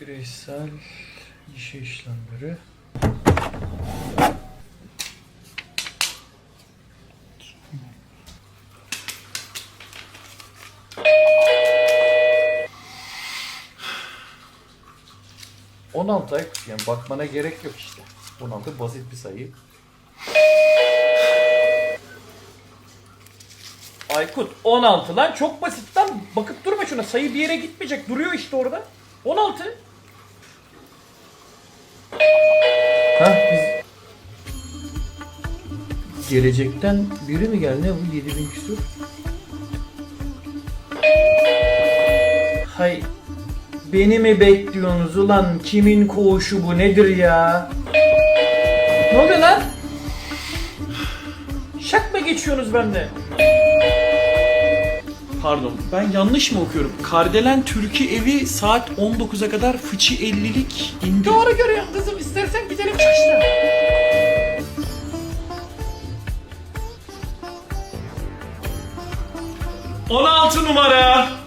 Bireysel işe işlemleri. ...16 Aykut yani bakmana gerek yok işte. 16 basit bir sayı. Aykut 16 lan çok basit lan. Bakıp durma şuna sayı bir yere gitmeyecek. Duruyor işte orada. 16. Hah biz... Gelecekten biri mi geldi? Ne bu 7000 küsur? Hay Beni mi bekliyorsunuz ulan? Kimin koğuşu bu nedir ya? Ne oluyor lan? Şak mı geçiyorsunuz bende? Pardon ben yanlış mı okuyorum? Kardelen Türkiye evi saat 19'a kadar fıçı 50'lik indi. Doğru görüyorsun kızım istersen gidelim ...16 numara.